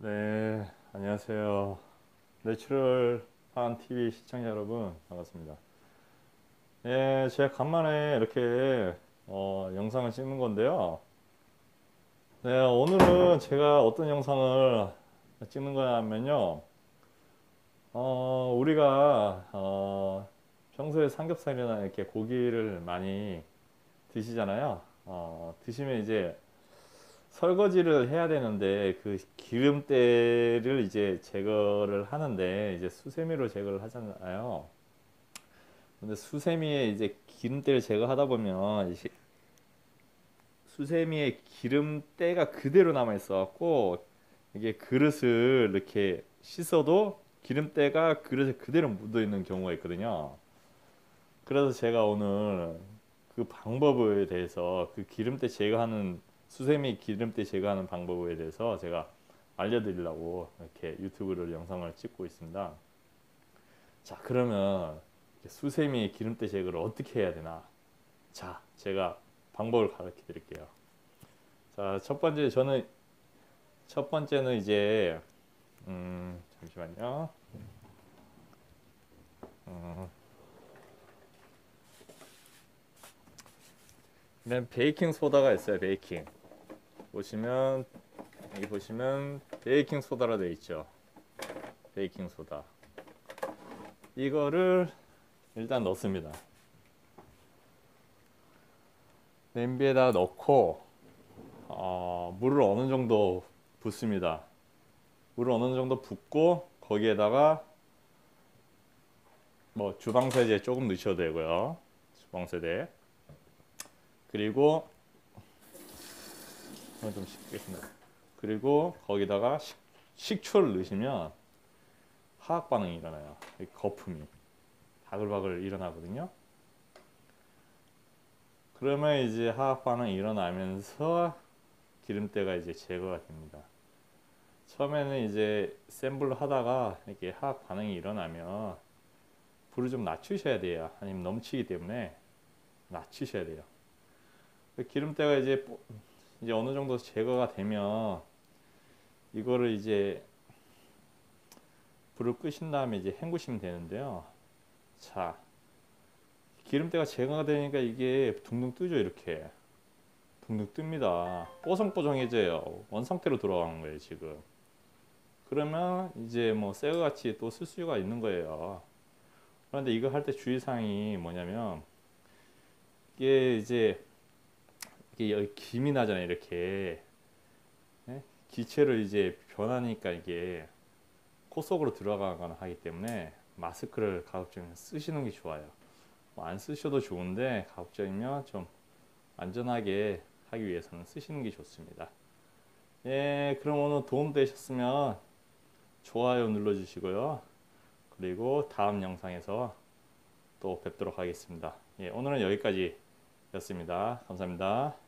네, 안녕하세요. 내추럴 한 TV 시청자 여러분, 반갑습니다. 예, 제가 간만에 이렇게 어, 영상을 찍는 건데요. 네, 오늘은 제가 어떤 영상을 찍는 거냐면요. 어, 우리가 어, 평소에 삼겹살이나 이렇게 고기를 많이 드시잖아요. 어, 드시면 이제 설거지를 해야 되는데 그 기름때를 이제 제거를 하는데 이제 수세미로 제거를 하잖아요. 근데 수세미에 이제 기름때를 제거하다 보면 수세미에 기름때가 그대로 남아 있어 갖고 이게 그릇을 이렇게 씻어도 기름때가 그릇에 그대로 묻어 있는 경우가 있거든요. 그래서 제가 오늘 그 방법에 대해서 그 기름때 제거하는 수세미 기름때 제거하는 방법에 대해서 제가 알려드리려고 이렇게 유튜브를 영상을 찍고 있습니다. 자, 그러면 수세미 기름때 제거를 어떻게 해야 되나? 자, 제가 방법을 가르쳐 드릴게요. 자, 첫 번째 저는 첫 번째는 이제 음, 잠시만요. 음, 이런 베이킹 소다가 있어요. 베이킹. 보시면 여기 보시면 베이킹 소다라 되어 있죠. 베이킹 소다. 이거를 일단 넣습니다. 냄비에다 넣고 어, 물을 어느 정도 붓습니다. 물을 어느 정도 붓고 거기에다가 뭐 주방세제 조금 넣으셔도 되고요. 주방세제 그리고 이건 좀 씻겠습니다. 그리고 거기다가 식, 식초를 넣으시면 화학 반응이 일어나요. 이 거품이 바글바글 일어나거든요. 그러면 이제 화학 반응이 일어나면서 기름때가 이제 제거가 됩니다. 처음에는 이제 센 불로 하다가 이렇게 화학 반응이 일어나면 불을 좀 낮추셔야 돼요. 아니면 넘치기 때문에 낮추셔야 돼요. 기름때가 이제 이제 어느 정도 제거가 되면 이거를 이제 불을 끄신 다음에 이제 헹구시면 되는데요. 자, 기름때가 제거가 되니까 이게 둥둥 뜨죠, 이렇게. 둥둥 뜹니다. 뽀송뽀송해져요. 원상태로 돌아가는 거예요, 지금. 그러면 이제 뭐 새거 같이 또 쓸 수가 있는 거예요. 그런데 이거 할 때 주의사항이 뭐냐면 이게 이제 이게 여기 김이 나잖아요 이렇게. 네? 기체로 이제 변하니까 이게 코 속으로 들어가거나 하기 때문에 마스크를 가급적이면 쓰시는 게 좋아요. 뭐 안 쓰셔도 좋은데 가급적이면 좀 안전하게 하기 위해서는 쓰시는 게 좋습니다. 예 그럼 오늘 도움 되셨으면 좋아요 눌러 주시고요. 그리고 다음 영상에서 또 뵙도록 하겠습니다. 예, 오늘은 여기까지 였습니다. 감사합니다